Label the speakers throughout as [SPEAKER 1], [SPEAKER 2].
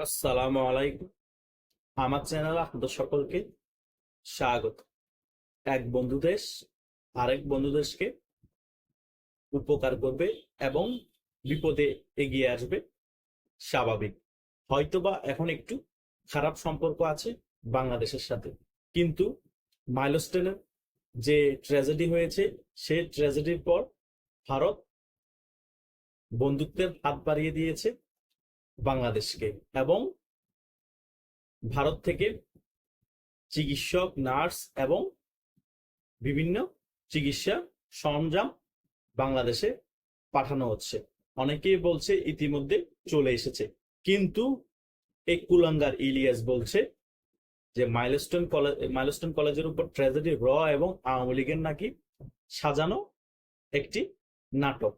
[SPEAKER 1] আসসালামু আলাইকুম আমার চ্যানেল আপনাদের সকলকে স্বাগত। এক বন্ধু দেশ, আরেক বন্ধু দেশকে উপকার করবে এবং বিপদে এগিয়ে আসবে, স্বাভাবিক। হয়তোবা এখন একটু খারাপ সম্পর্ক আছে বাংলাদেশের সাথে, কিন্তু মাইলস্টোনের যে ট্র্যাজেডি হয়েছে, সেই ট্র্যাজেডির পর ভারত বন্ধুত্বের হাত বাড়িয়ে দিয়েছে। বাংলাদেশকে এবং ভারত থেকে চিকিৎসক, নার্স এবং বিভিন্ন চিকিৎসা সরঞ্জাম বাংলাদেশে পাঠানো হচ্ছে। অনেকেই বলছে ইতিমধ্যে চলে এসেছে। কিন্তু এই কুলাঙ্গার ইলিয়াস বলছে যে মাইলস্টোন কলেজ মাইলস্টোন কলেজের উপর ট্র্যাজেডি র এবং আওয়ামী লীগের নাকি সাজানো একটি নাটক।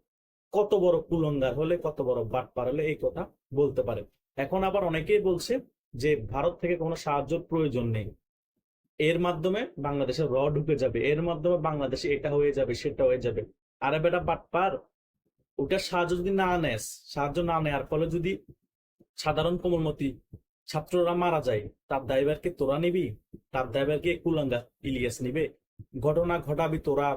[SPEAKER 1] কত বড় কুলঙ্গার হলে কত বড় বাটপার হলে এই কথা বলতে পারে। এখন আবার অনেকেই বলছে যে ভারত থেকে কোনো সাহায্যের প্রয়োজন নেই। এর মাধ্যমে বাংলাদেশে র ঢুকে যাবে, এর মাধ্যমে বাংলাদেশে এটা হয়ে যাবে, সেটা হয়ে যাবে। আরে বেটা বাটপার ওটার সাহায্য যদি না নেস সাহায্য না নেওয়ার ফলে যদি সাধারণ কোমলমতি ছাত্ররা মারা যায়, তার দায়ভারকে তোরা নিবি? তার দায়ভারকে কুলাঙ্গা ইলিয়াস নিবে? ঘটনা ঘটাবি তোরা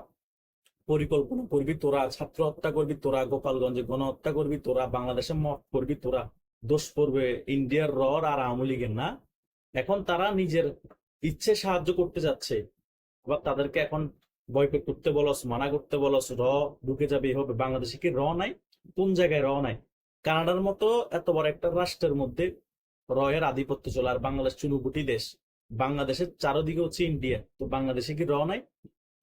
[SPEAKER 1] পরিকল্পনা করবি তোরা, ছাত্র হত্যা করবি তোরা, গোপালগঞ্জে গণহত্যা করবি তোরা, বাংলাদেশে মত করবি তোরা, দোষ পড়বে ইন্ডিয়ার রর আর আওয়ামী লীগের, না? এখন তারা নিজের ইচ্ছে সাহায্য করতে যাচ্ছে। আবার তাদেরকে এখন বয়কট করতে বলস, মানা করতে বলস, র ঢুকে যাবে হবে বাংলাদেশে কি র নাই? কোন জায়গায় র নাই? কানাডার মতো এত বড় একটা রাষ্ট্রের মধ্যে র এর আধিপত্য চলে, আর বাংলাদেশ চুনুপুটি দেশ। বাংলাদেশের চারোদিকে হচ্ছে ইন্ডিয়া। তো বাংলাদেশে কি র নাই?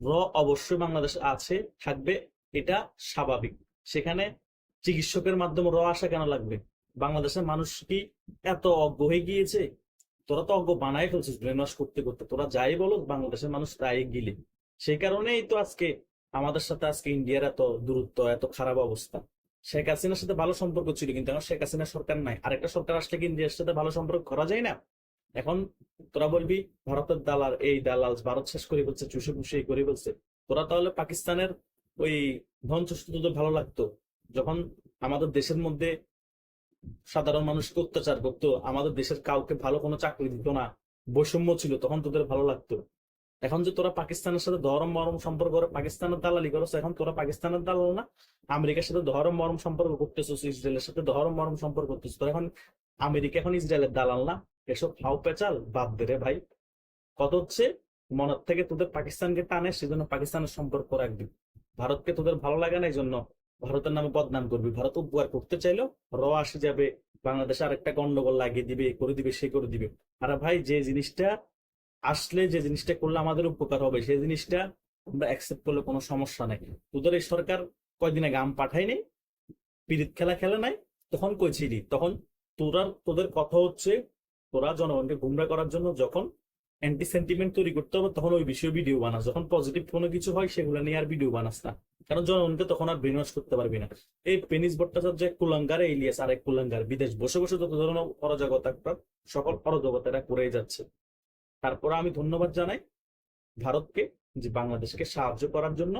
[SPEAKER 1] র অবশ্যই বাংলাদেশে আছে, থাকবে, এটা স্বাভাবিক। সেখানে চিকিৎসকের মাধ্যমে র আসা কেন লাগবে? বাংলাদেশের মানুষ কি এত অজ্ঞ হয়ে গিয়েছে? তোরা তো অজ্ঞ বানাই ফেলছিস ব্রেন ওয়াশ করতে করতে। তোরা যাই বলো বাংলাদেশের মানুষ তাই গিলে। সেই কারণেই তো আজকে আমাদের সাথে আজকে ইন্ডিয়ার এত দূরত্ব, এত খারাপ অবস্থা। শেখ হাসিনার সাথে ভালো সম্পর্ক ছিল, কিন্তু এখন শেখ হাসিনা সরকার নাই। আরেকটা সরকার আসলে কি ইন্ডিয়ার সাথে ভালো সম্পর্ক করা যায় না? এখন তোরা বলবি, ভারতের দালাল, এই দালাল ভারত শেষ করে বলছে চুষে পুষে করে বলছে তোরা তাহলে পাকিস্তানের ওই ধ্বংস তোদের ভালো লাগতো। যখন আমাদের দেশের মধ্যে সাধারণ মানুষকে অত্যাচার করতো, আমাদের দেশের কাউকে ভালো কোনো চাকরি দিত না, বৈষম্য ছিল, তখন তোদের ভালো লাগতো। এখন যে তোরা পাকিস্তানের সাথে ধরম মরম সম্পর্ক পাকিস্তানের দালালি করো এখন তোরা পাকিস্তানের দালাল না, আমেরিকার সাথে ধরম মরম সম্পর্ক করতেছিস, ইসরায়েলের সাথে ধরম মরম সম্পর্ক করতেছিস, তোরা এখন আমেরিকা এখন ইসরায়েলের দালাল না। এসব ফাও পেঁচাল বাদ দে রে ভাই। কত হচ্ছে? মনের থেকে তোদের পাকিস্তানকে টানে, সেজন্য পাকিস্তানের সম্পর্ক রাখবি। ভারতকে তোদের ভালো লাগে না এই জন্য ভারতের নামে বদনাম করবি। ভারত উপকার করতে চাইলো র আসে যাবে, বাংলাদেশে আরেকটা গন্ডগোল লাগিয়ে দিবে করে দিবে, সে করে দিবে। আর ভাই, যে জিনিসটা আসলে যে জিনিসটা করলে আমাদের উপকার হবে, সেই জিনিসটা আমরা অ্যাকসেপ্ট করলে কোনো সমস্যা নাই। তোদের এই সরকার কয়দিন পাঠাই নেই? পিরিত খেলা খেলে নাই? তখন কইছিলি, তখন তোরা তোদের কথা হচ্ছে তোরা জনগণকে গুমরা করার জন্য যখন অ্যান্টি সেন্টিমেন্ট তৈরি করতে হবে, তখন ওই বিষয়ে ভিডিও বানাস। যখন পজিটিভ কোনো কিছু হয়, সেগুলো নিয়ে আর ভিডিও বানাস না। কারণ জনগণকে তখন আর ব্রেনওয়াশ করতে পারবি না। এই পেনিস ভট্টাচার্য এক কুলাঙ্গার ইলিয়াস আর এক কুলাঙ্গার। বিদেশ বসে বসে যত ধরনের অরাজকতা, সকল অরাজকতাটা করেই যাচ্ছে। তারপর আমি ধন্যবাদ জানাই ভারতকে যে বাংলাদেশকে সাহায্য করার জন্য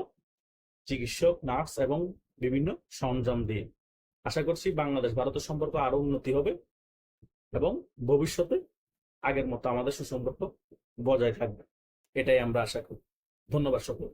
[SPEAKER 1] চিকিৎসক, নার্স এবং বিভিন্ন সরঞ্জাম দিয়ে। আশা করছি বাংলাদেশ ভারতের সম্পর্ক আরও উন্নতি হবে। এবং ভবিষ্যতে আগের মতো আমাদের সুসম্পর্ক বজায় থাকবে। এটাই আমরা আশা করি। ধন্যবাদ সকল